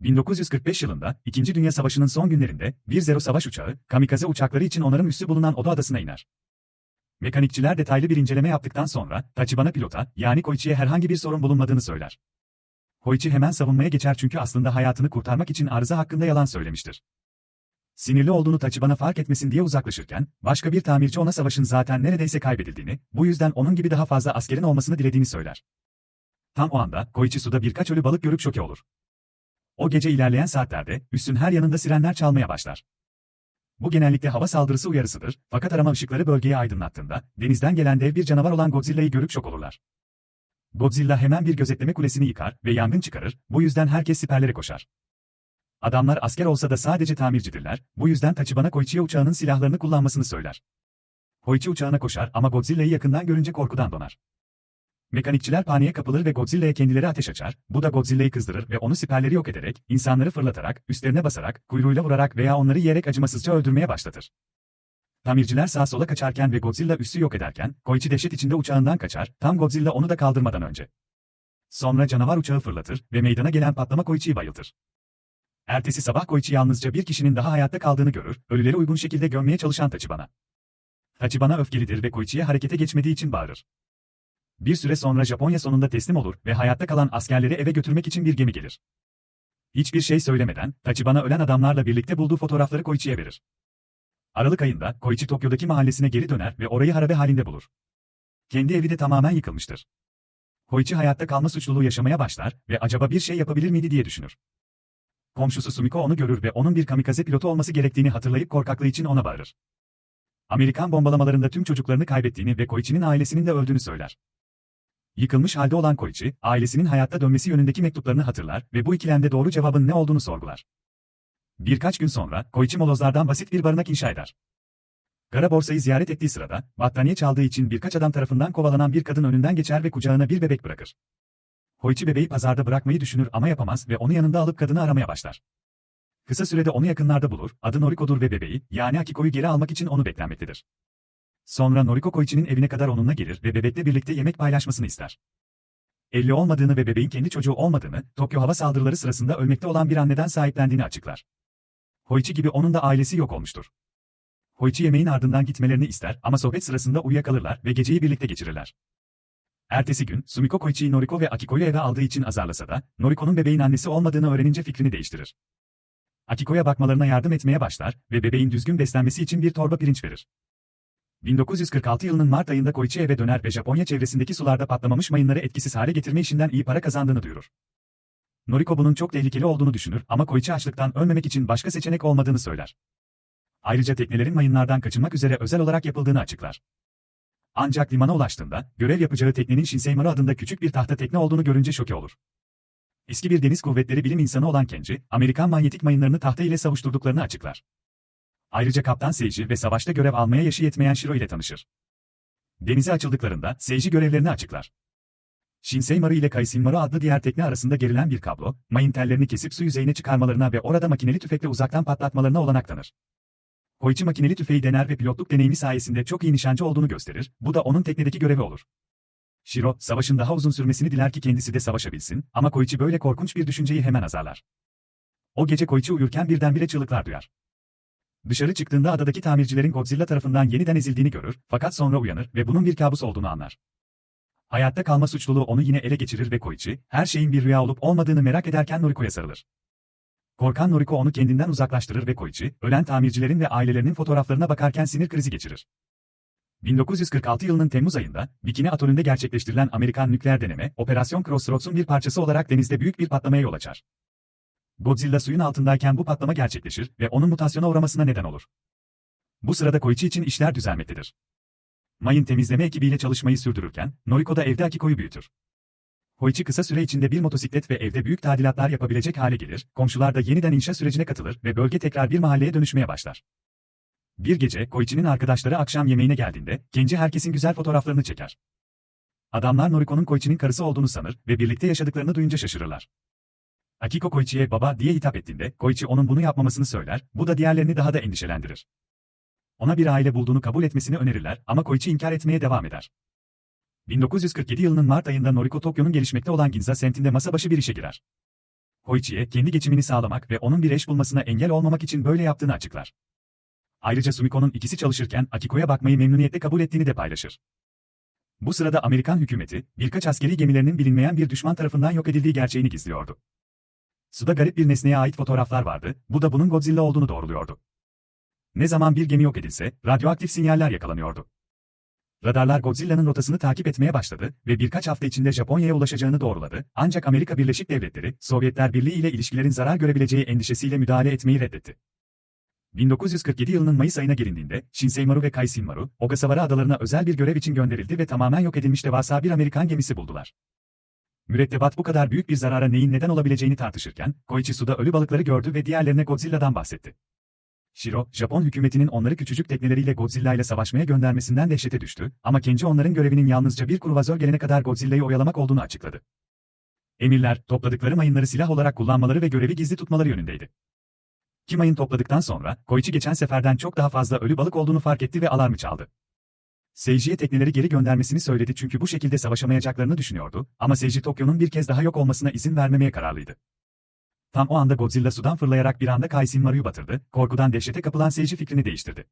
1945 yılında, İkinci Dünya Savaşı'nın son günlerinde, bir Zero savaş uçağı, kamikaze uçakları için onarım üssü bulunan Oda Adası'na iner. Mekanikçiler detaylı bir inceleme yaptıktan sonra, Tachibana pilota, yani Koichi'ye herhangi bir sorun bulunmadığını söyler. Koichi hemen savunmaya geçer çünkü aslında hayatını kurtarmak için arıza hakkında yalan söylemiştir. Sinirli olduğunu Tachibana fark etmesin diye uzaklaşırken, başka bir tamirci ona savaşın zaten neredeyse kaybedildiğini, bu yüzden onun gibi daha fazla askerin olmasını dilediğini söyler. Tam o anda, Koichi suda birkaç ölü balık görüp şoke olur. O gece ilerleyen saatlerde, üssün her yanında sirenler çalmaya başlar. Bu genellikle hava saldırısı uyarısıdır, fakat arama ışıkları bölgeyi aydınlattığında, denizden gelen dev bir canavar olan Godzilla'yı görüp şok olurlar. Godzilla hemen bir gözetleme kulesini yıkar ve yangın çıkarır, bu yüzden herkes siperlere koşar. Adamlar asker olsa da sadece tamircidirler, bu yüzden Tachibana Koichi'ye uçağının silahlarını kullanmasını söyler. Koichi uçağına koşar ama Godzilla'yı yakından görünce korkudan donar. Mekanikçiler paniğe kapılır ve Godzilla'ya kendileri ateş açar, bu da Godzilla'yı kızdırır ve onu siperleri yok ederek, insanları fırlatarak, üstlerine basarak, kuyruğuyla vurarak veya onları yiyerek acımasızca öldürmeye başlatır. Tamirciler sağa sola kaçarken ve Godzilla üssü yok ederken, Koichi dehşet içinde uçağından kaçar, tam Godzilla onu da kaldırmadan önce. Sonra canavar uçağı fırlatır ve meydana gelen patlama Koichi'yi bayıltır. Ertesi sabah Koichi yalnızca bir kişinin daha hayatta kaldığını görür, ölüleri uygun şekilde gömmeye çalışan Tachibana. Tachibana öfkelidir ve Koichi'ye harekete geçmediği için bağırır. Bir süre sonra Japonya sonunda teslim olur ve hayatta kalan askerleri eve götürmek için bir gemi gelir. Hiçbir şey söylemeden, Tachibana ölen adamlarla birlikte bulduğu fotoğrafları Koichi'ye verir. Aralık ayında, Koichi Tokyo'daki mahallesine geri döner ve orayı harabe halinde bulur. Kendi evi de tamamen yıkılmıştır. Koichi hayatta kalma suçluluğu yaşamaya başlar ve acaba bir şey yapabilir miydi diye düşünür. Komşusu Sumiko onu görür ve onun bir kamikaze pilotu olması gerektiğini hatırlayıp korkaklığı için ona bağırır. Amerikan bombalamalarında tüm çocuklarını kaybettiğini ve Koichi'nin ailesinin de öldüğünü söyler. Yıkılmış halde olan Koichi, ailesinin hayatta dönmesi yönündeki mektuplarını hatırlar ve bu ikilemde doğru cevabın ne olduğunu sorgular. Birkaç gün sonra, Koichi molozlardan basit bir barınak inşa eder. Kara borsayı ziyaret ettiği sırada, battaniye çaldığı için birkaç adam tarafından kovalanan bir kadın önünden geçer ve kucağına bir bebek bırakır. Koichi bebeği pazarda bırakmayı düşünür ama yapamaz ve onu yanında alıp kadını aramaya başlar. Kısa sürede onu yakınlarda bulur, adı Noriko'dur ve bebeği, yani Akiko'yu geri almak için onu beklenmektedir. Sonra Noriko Koichi'nin evine kadar onunla gelir ve bebekle birlikte yemek paylaşmasını ister. Evli olmadığını ve bebeğin kendi çocuğu olmadığını, Tokyo hava saldırıları sırasında ölmekte olan bir anneden sahiplendiğini açıklar. Koichi gibi onun da ailesi yok olmuştur. Koichi yemeğin ardından gitmelerini ister ama sohbet sırasında uyuyakalırlar ve geceyi birlikte geçirirler. Ertesi gün, Sumiko Koichi'yi Noriko ve Akiko'yu eve aldığı için azarlasa da, Noriko'nun bebeğin annesi olmadığını öğrenince fikrini değiştirir. Akiko'ya bakmalarına yardım etmeye başlar ve bebeğin düzgün beslenmesi için bir torba pirinç verir. 1946 yılının Mart ayında Koichi eve döner ve Japonya çevresindeki sularda patlamamış mayınları etkisiz hale getirme işinden iyi para kazandığını duyurur. Noriko bunun çok tehlikeli olduğunu düşünür ama Koichi açlıktan ölmemek için başka seçenek olmadığını söyler. Ayrıca teknelerin mayınlardan kaçınmak üzere özel olarak yapıldığını açıklar. Ancak limana ulaştığında, görev yapacağı teknenin Shinseimaru adında küçük bir tahta tekne olduğunu görünce şoke olur. Eski bir deniz kuvvetleri bilim insanı olan Kenji, Amerikan manyetik mayınlarını tahta ile savuşturduklarını açıklar. Ayrıca Kaptan Seiji ve savaşta görev almaya yaşı yetmeyen Shiro ile tanışır. Denize açıldıklarında Seiji görevlerini açıklar. Shinseimaru ile Kaisinmaru adlı diğer tekne arasında gerilen bir kablo, mayın tellerini kesip su yüzeyine çıkarmalarına ve orada makineli tüfekle uzaktan patlatmalarına olanak tanır. Koichi makineli tüfeği dener ve pilotluk deneyimi sayesinde çok iyi nişancı olduğunu gösterir, bu da onun teknedeki görevi olur. Shiro, savaşın daha uzun sürmesini diler ki kendisi de savaşabilsin ama Koichi böyle korkunç bir düşünceyi hemen azarlar. O gece Koichi uyurken birdenbire çığlıklar duyar. Dışarı çıktığında adadaki tamircilerin Godzilla tarafından yeniden ezildiğini görür, fakat sonra uyanır ve bunun bir kabus olduğunu anlar. Hayatta kalma suçluluğu onu yine ele geçirir ve Koichi, her şeyin bir rüya olup olmadığını merak ederken Noriko'ya sarılır. Korkan Noriko onu kendinden uzaklaştırır ve Koichi, ölen tamircilerin ve ailelerinin fotoğraflarına bakarken sinir krizi geçirir. 1946 yılının Temmuz ayında, Bikini Atolü'nde gerçekleştirilen Amerikan nükleer deneme, Operasyon Crossroads'un bir parçası olarak denizde büyük bir patlamaya yol açar. Godzilla suyun altındayken bu patlama gerçekleşir ve onun mutasyona uğramasına neden olur. Bu sırada Koichi için işler düzelmektedir. Mayın temizleme ekibiyle çalışmayı sürdürürken, Noriko da evde Akiko'yu büyütür. Koichi kısa süre içinde bir motosiklet ve evde büyük tadilatlar yapabilecek hale gelir, komşular da yeniden inşa sürecine katılır ve bölge tekrar bir mahalleye dönüşmeye başlar. Bir gece, Koichi'nin arkadaşları akşam yemeğine geldiğinde, Kenji herkesin güzel fotoğraflarını çeker. Adamlar Noriko'nun Koichi'nin karısı olduğunu sanır ve birlikte yaşadıklarını duyunca şaşırırlar. Akiko Koichi'ye baba diye hitap ettiğinde, Koichi onun bunu yapmamasını söyler, bu da diğerlerini daha da endişelendirir. Ona bir aile bulduğunu kabul etmesini önerirler ama Koichi inkar etmeye devam eder. 1947 yılının Mart ayında Noriko Tokyo'nun gelişmekte olan Ginza semtinde masa başı bir işe girer. Koichi'ye kendi geçimini sağlamak ve onun bir eş bulmasına engel olmamak için böyle yaptığını açıklar. Ayrıca Sumiko'nun ikisi çalışırken Akiko'ya bakmayı memnuniyetle kabul ettiğini de paylaşır. Bu sırada Amerikan hükümeti, birkaç askeri gemilerinin bilinmeyen bir düşman tarafından yok edildiği gerçeğini gizliyordu. Suda garip bir nesneye ait fotoğraflar vardı, bu da bunun Godzilla olduğunu doğruluyordu. Ne zaman bir gemi yok edilse, radyoaktif sinyaller yakalanıyordu. Radarlar Godzilla'nın rotasını takip etmeye başladı ve birkaç hafta içinde Japonya'ya ulaşacağını doğruladı, ancak Amerika Birleşik Devletleri, Sovyetler Birliği ile ilişkilerin zarar görebileceği endişesiyle müdahale etmeyi reddetti. 1947 yılının Mayıs ayına gelindiğinde, Shinseimaru ve Kaisinmaru, Ogasawara adalarına özel bir görev için gönderildi ve tamamen yok edilmiş devasa bir Amerikan gemisi buldular. Mürettebat bu kadar büyük bir zarara neyin neden olabileceğini tartışırken, Koichi suda ölü balıkları gördü ve diğerlerine Godzilla'dan bahsetti. Shiro, Japon hükümetinin onları küçücük tekneleriyle Godzilla ile savaşmaya göndermesinden dehşete düştü ama Kenji onların görevinin yalnızca bir kruvazör gelene kadar Godzilla'yı oyalamak olduğunu açıkladı. Emirler, topladıkları mayınları silah olarak kullanmaları ve görevi gizli tutmaları yönündeydi. Ki mayın topladıktan sonra, Koichi geçen seferden çok daha fazla ölü balık olduğunu fark etti ve alarmı çaldı. Seiji'ye tekneleri geri göndermesini söyledi çünkü bu şekilde savaşamayacaklarını düşünüyordu ama Seiji Tokyo'nun bir kez daha yok olmasına izin vermemeye kararlıydı. Tam o anda Godzilla sudan fırlayarak bir anda Kaisinmaru'yu batırdı, korkudan dehşete kapılan Seiji fikrini değiştirdi.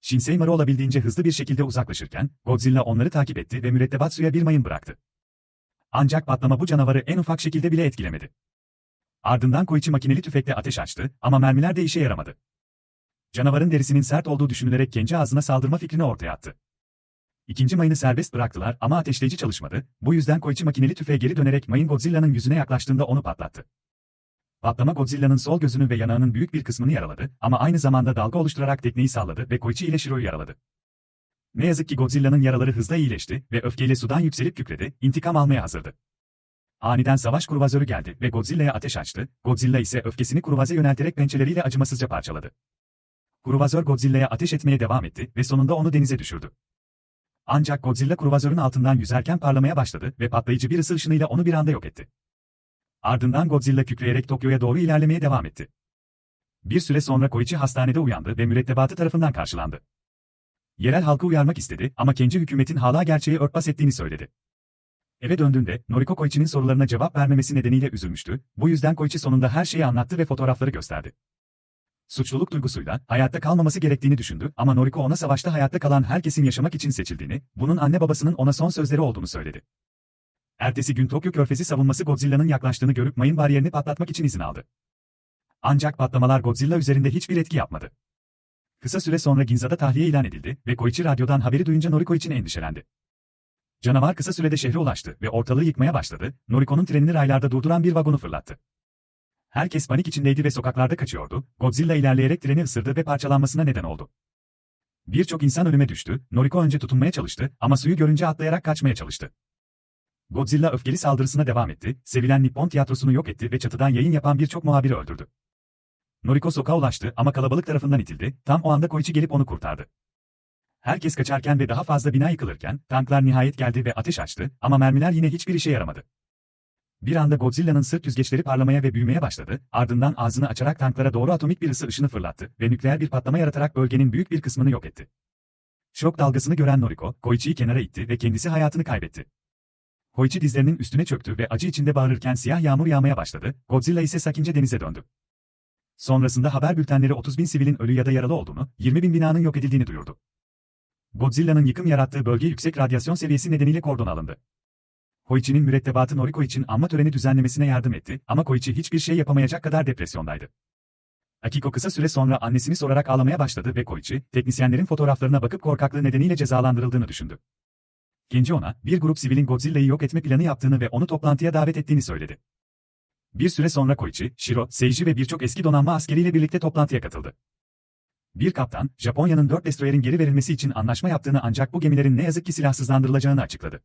Shinseimaru olabildiğince hızlı bir şekilde uzaklaşırken, Godzilla onları takip etti ve mürettebat suya bir mayın bıraktı. Ancak patlama bu canavarı en ufak şekilde bile etkilemedi. Ardından Koichi makineli tüfekle ateş açtı ama mermiler de işe yaramadı. Canavarın derisinin sert olduğu düşünülerek kendi ağzına saldırma fikrini ortaya attı. İkinci mayını serbest bıraktılar ama ateşleyici çalışmadı, bu yüzden Koichi makineli tüfeğe geri dönerek mayın Godzilla'nın yüzüne yaklaştığında onu patlattı. Patlama Godzilla'nın sol gözünü ve yanağının büyük bir kısmını yaraladı ama aynı zamanda dalga oluşturarak tekneyi salladı ve Koichi ile Shiro'yu yaraladı. Ne yazık ki Godzilla'nın yaraları hızla iyileşti ve öfkeyle sudan yükselip kükredi, intikam almaya hazırdı. Aniden savaş kruvazörü geldi ve Godzilla'ya ateş açtı, Godzilla ise öfkesini kruvaze yönelterek pençeleriyle acımasızca parçaladı. Kruvazör Godzilla'ya ateş etmeye devam etti ve sonunda onu denize düşürdü. Ancak Godzilla kruvazörün altından yüzerken parlamaya başladı ve patlayıcı bir ısı ışınıyla onu bir anda yok etti. Ardından Godzilla kükreyerek Tokyo'ya doğru ilerlemeye devam etti. Bir süre sonra Koichi hastanede uyandı ve mürettebatı tarafından karşılandı. Yerel halkı uyarmak istedi ama Kenji hükümetin hala gerçeği örtbas ettiğini söyledi. Eve döndüğünde Noriko Koichi'nin sorularına cevap vermemesi nedeniyle üzülmüştü, bu yüzden Koichi sonunda her şeyi anlattı ve fotoğrafları gösterdi. Suçluluk duygusuyla hayatta kalmaması gerektiğini düşündü ama Noriko ona savaşta hayatta kalan herkesin yaşamak için seçildiğini, bunun anne babasının ona son sözleri olduğunu söyledi. Ertesi gün Tokyo Körfezi savunması Godzilla'nın yaklaştığını görüp mayın bariyerini patlatmak için izin aldı. Ancak patlamalar Godzilla üzerinde hiçbir etki yapmadı. Kısa süre sonra Ginza'da tahliye ilan edildi ve Koichi radyodan haberi duyunca Noriko için endişelendi. Canavar kısa sürede şehre ulaştı ve ortalığı yıkmaya başladı, Noriko'nun trenini raylarda durduran bir vagonu fırlattı. Herkes panik içindeydi ve sokaklarda kaçıyordu, Godzilla ilerleyerek treni ısırdı ve parçalanmasına neden oldu. Birçok insan ölüme düştü, Noriko önce tutunmaya çalıştı ama suyu görünce atlayarak kaçmaya çalıştı. Godzilla öfkeli saldırısına devam etti, sevilen Nippon tiyatrosunu yok etti ve çatıdan yayın yapan birçok muhabiri öldürdü. Noriko sokağa ulaştı ama kalabalık tarafından itildi, tam o anda Koichi gelip onu kurtardı. Herkes kaçarken ve daha fazla bina yıkılırken, tanklar nihayet geldi ve ateş açtı ama mermiler yine hiçbir işe yaramadı. Bir anda Godzilla'nın sırt yüzgeçleri parlamaya ve büyümeye başladı, ardından ağzını açarak tanklara doğru atomik bir ısı ışını fırlattı ve nükleer bir patlama yaratarak bölgenin büyük bir kısmını yok etti. Şok dalgasını gören Noriko, Koichi'yi kenara itti ve kendisi hayatını kaybetti. Koichi dizlerinin üstüne çöktü ve acı içinde bağırırken siyah yağmur yağmaya başladı, Godzilla ise sakince denize döndü. Sonrasında haber bültenleri 30 bin sivilin ölü ya da yaralı olduğunu, 20 bin binanın yok edildiğini duyurdu. Godzilla'nın yıkım yarattığı bölge yüksek radyasyon seviyesi nedeniyle kordon alındı. Koichi'nin mürettebatı Noriko için anma töreni düzenlemesine yardım etti ama Koichi hiçbir şey yapamayacak kadar depresyondaydı. Akiko kısa süre sonra annesini sorarak ağlamaya başladı ve Koichi, teknisyenlerin fotoğraflarına bakıp korkaklığı nedeniyle cezalandırıldığını düşündü. Genci ona, bir grup sivilin Godzilla'yı yok etme planı yaptığını ve onu toplantıya davet ettiğini söyledi. Bir süre sonra Koichi, Shiro, Seiji ve birçok eski donanma askeriyle birlikte toplantıya katıldı. Bir kaptan, Japonya'nın dört destroyerin geri verilmesi için anlaşma yaptığını ancak bu gemilerin ne yazık ki silahsızlandırılacağını açıkladı.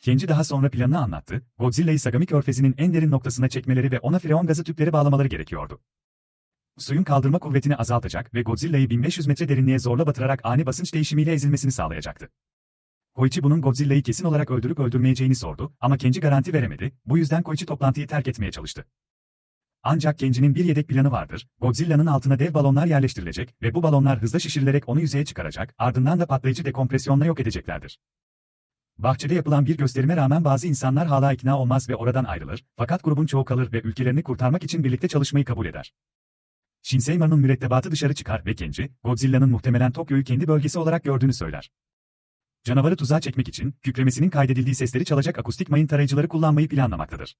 Kenji daha sonra planını anlattı, Godzilla'yı Sagami Körfezi'nin en derin noktasına çekmeleri ve ona freon gazı tüpleri bağlamaları gerekiyordu. Suyun kaldırma kuvvetini azaltacak ve Godzilla'yı 1500 metre derinliğe zorla batırarak ani basınç değişimiyle ezilmesini sağlayacaktı. Koichi bunun Godzilla'yı kesin olarak öldürüp öldürmeyeceğini sordu ama Kenji garanti veremedi, bu yüzden Koichi toplantıyı terk etmeye çalıştı. Ancak Kenji'nin bir yedek planı vardır, Godzilla'nın altına dev balonlar yerleştirilecek ve bu balonlar hızla şişirilerek onu yüzeye çıkaracak, ardından da patlayıcı dekompresyonla yok edeceklerdir. Bahçede yapılan bir gösterime rağmen bazı insanlar hala ikna olmaz ve oradan ayrılır, fakat grubun çoğu kalır ve ülkelerini kurtarmak için birlikte çalışmayı kabul eder. Shinseiman'ın mürettebatı dışarı çıkar ve Kenji, Godzilla'nın muhtemelen Tokyo'yu kendi bölgesi olarak gördüğünü söyler. Canavarı tuzağa çekmek için, kükremesinin kaydedildiği sesleri çalacak akustik mayın tarayıcıları kullanmayı planlamaktadır.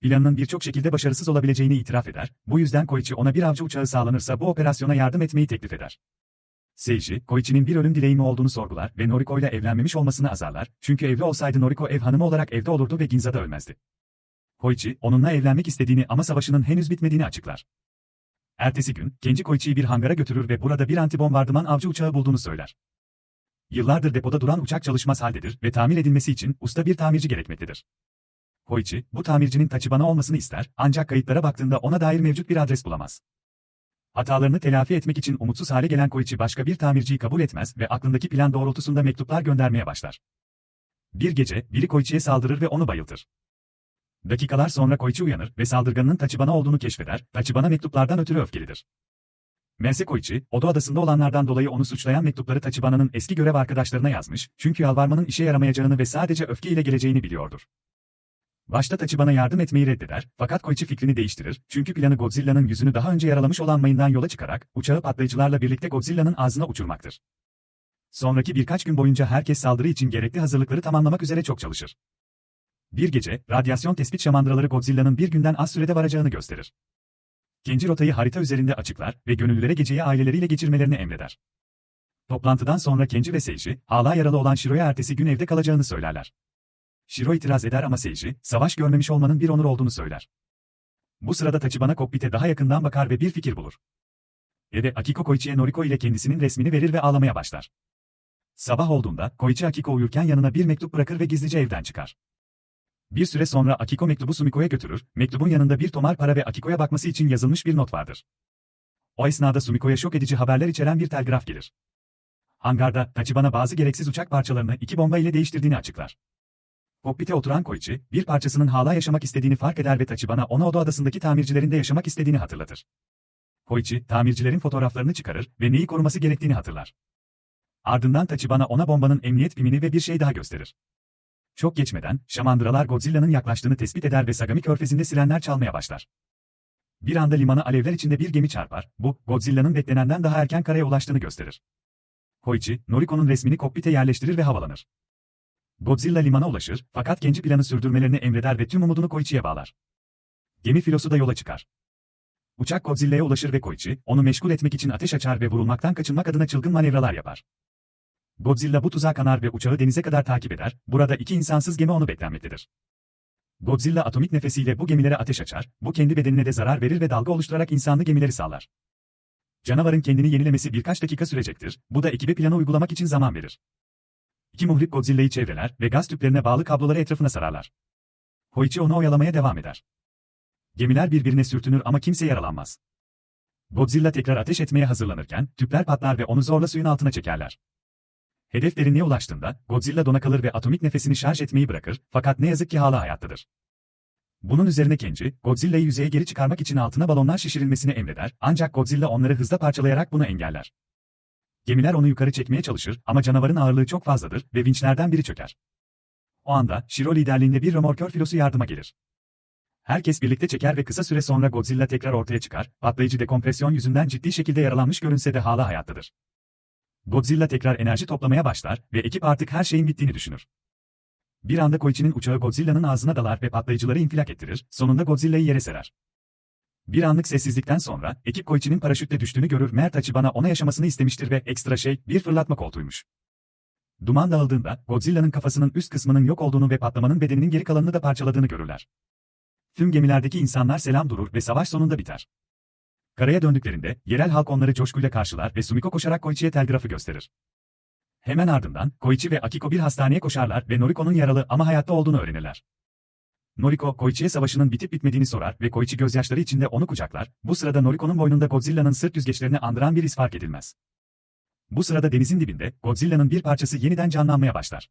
Planının birçok şekilde başarısız olabileceğini itiraf eder, bu yüzden Koichi ona bir avcı uçağı sağlanırsa bu operasyona yardım etmeyi teklif eder. Seiji, Koichi'nin bir ölüm dileği mi olduğunu sorgular ve Noriko ile evlenmemiş olmasını azarlar, çünkü evli olsaydı Noriko ev hanımı olarak evde olurdu ve Ginza'da ölmezdi. Koichi, onunla evlenmek istediğini ama savaşının henüz bitmediğini açıklar. Ertesi gün, Kenji Koichi'yi bir hangara götürür ve burada bir antibombardıman avcı uçağı bulduğunu söyler. Yıllardır depoda duran uçak çalışmaz haldedir ve tamir edilmesi için usta bir tamirci gerekmektedir. Koichi, bu tamircinin Tachibana olmasını ister, ancak kayıtlara baktığında ona dair mevcut bir adres bulamaz. Hatalarını telafi etmek için umutsuz hale gelen Koichi başka bir tamirciyi kabul etmez ve aklındaki plan doğrultusunda mektuplar göndermeye başlar. Bir gece, biri Koichi'ye saldırır ve onu bayıltır. Dakikalar sonra Koichi uyanır ve saldırganının Tachibana olduğunu keşfeder, Tachibana mektuplardan ötürü öfkelidir. Merse Koichi, Oda adasında olanlardan dolayı onu suçlayan mektupları Tachibana'nın eski görev arkadaşlarına yazmış, çünkü yalvarmanın işe yaramayacağını ve sadece öfkeyle geleceğini biliyordur. Başta Tachibana yardım etmeyi reddeder, fakat Koichi fikrini değiştirir, çünkü planı Godzilla'nın yüzünü daha önce yaralamış olan mayından yola çıkarak, uçağı patlayıcılarla birlikte Godzilla'nın ağzına uçurmaktır. Sonraki birkaç gün boyunca herkes saldırı için gerekli hazırlıkları tamamlamak üzere çok çalışır. Bir gece, radyasyon tespit şamandıraları Godzilla'nın bir günden az sürede varacağını gösterir. Kenji rotayı harita üzerinde açıklar ve gönüllülere geceyi aileleriyle geçirmelerini emreder. Toplantıdan sonra Kenji ve Seiji, hala yaralı olan Shiro'ya ertesi gün evde kalacağını söylerler. Shiro itiraz eder ama Seiji, savaş görmemiş olmanın bir onur olduğunu söyler. Bu sırada Tachibana kokpite daha yakından bakar ve bir fikir bulur. Ede Akiko Koichi'ye Noriko ile kendisinin resmini verir ve ağlamaya başlar. Sabah olduğunda, Koichi Akiko uyurken yanına bir mektup bırakır ve gizlice evden çıkar. Bir süre sonra Akiko mektubu Sumiko'ya götürür, mektubun yanında bir tomar para ve Akiko'ya bakması için yazılmış bir not vardır. O esnada Sumiko'ya şok edici haberler içeren bir telgraf gelir. Hangarda, Tachibana bazı gereksiz uçak parçalarını iki bomba ile değiştirdiğini açıklar. Kokpite oturan Koichi, bir parçasının hala yaşamak istediğini fark eder ve Tachibana ona Oda adasındaki tamircilerin de yaşamak istediğini hatırlatır. Koichi, tamircilerin fotoğraflarını çıkarır ve neyi koruması gerektiğini hatırlar. Ardından Tachibana ona bombanın emniyet pimini ve bir şey daha gösterir. Çok geçmeden, şamandıralar Godzilla'nın yaklaştığını tespit eder ve Sagami körfezinde sirenler çalmaya başlar. Bir anda limana alevler içinde bir gemi çarpar, bu, Godzilla'nın beklenenden daha erken karaya ulaştığını gösterir. Koichi, Noriko'nun resmini kokpite yerleştirir ve havalanır. Godzilla limana ulaşır, fakat genci planı sürdürmelerini emreder ve tüm umudunu Koichi'ye bağlar. Gemi filosu da yola çıkar. Uçak Godzilla'ya ulaşır ve Koichi, onu meşgul etmek için ateş açar ve vurulmaktan kaçınmak adına çılgın manevralar yapar. Godzilla bu tuzağa kanar ve uçağı denize kadar takip eder, burada iki insansız gemi onu beklenmektedir. Godzilla atomik nefesiyle bu gemilere ateş açar, bu kendi bedenine de zarar verir ve dalga oluşturarak insanlı gemileri sağlar. Canavarın kendini yenilemesi birkaç dakika sürecektir, bu da ekibe planı uygulamak için zaman verir. İki muhrip Godzilla'yı çevreler ve gaz tüplerine bağlı kabloları etrafına sararlar. Koichi onu oyalamaya devam eder. Gemiler birbirine sürtünür ama kimse yaralanmaz. Godzilla tekrar ateş etmeye hazırlanırken, tüpler patlar ve onu zorla suyun altına çekerler. Hedef derinliğe ulaştığında, Godzilla dona kalır ve atomik nefesini şarj etmeyi bırakır, fakat ne yazık ki hala hayattadır. Bunun üzerine Kenji, Godzilla'yı yüzeye geri çıkarmak için altına balonlar şişirilmesini emreder, ancak Godzilla onları hızla parçalayarak bunu engeller. Gemiler onu yukarı çekmeye çalışır ama canavarın ağırlığı çok fazladır ve vinçlerden biri çöker. O anda, Shiro liderliğinde bir römorkör filosu yardıma gelir. Herkes birlikte çeker ve kısa süre sonra Godzilla tekrar ortaya çıkar, patlayıcı dekompresyon yüzünden ciddi şekilde yaralanmış görünse de hala hayattadır. Godzilla tekrar enerji toplamaya başlar ve ekip artık her şeyin bittiğini düşünür. Bir anda Koichi'nin uçağı Godzilla'nın ağzına dalar ve patlayıcıları infilak ettirir, sonunda Godzilla'yı yere serer. Bir anlık sessizlikten sonra, ekip Koichi'nin paraşütle düştüğünü görür Mert Tachibana ona yaşamasını istemiştir ve ekstra şey, bir fırlatma koltuğuymuş. Duman dağıldığında, Godzilla'nın kafasının üst kısmının yok olduğunu ve patlamanın bedeninin geri kalanını da parçaladığını görürler. Tüm gemilerdeki insanlar selam durur ve savaş sonunda biter. Karaya döndüklerinde, yerel halk onları coşkuyla karşılar ve Sumiko koşarak Koichi'ye telgrafı gösterir. Hemen ardından, Koichi ve Akiko bir hastaneye koşarlar ve Noriko'nun yaralı ama hayatta olduğunu öğrenirler. Noriko, Koichi'ye savaşının bitip bitmediğini sorar ve Koichi gözyaşları içinde onu kucaklar, bu sırada Noriko'nun boynunda Godzilla'nın sırt yüzgeçlerini andıran bir iz fark edilmez. Bu sırada denizin dibinde, Godzilla'nın bir parçası yeniden canlanmaya başlar.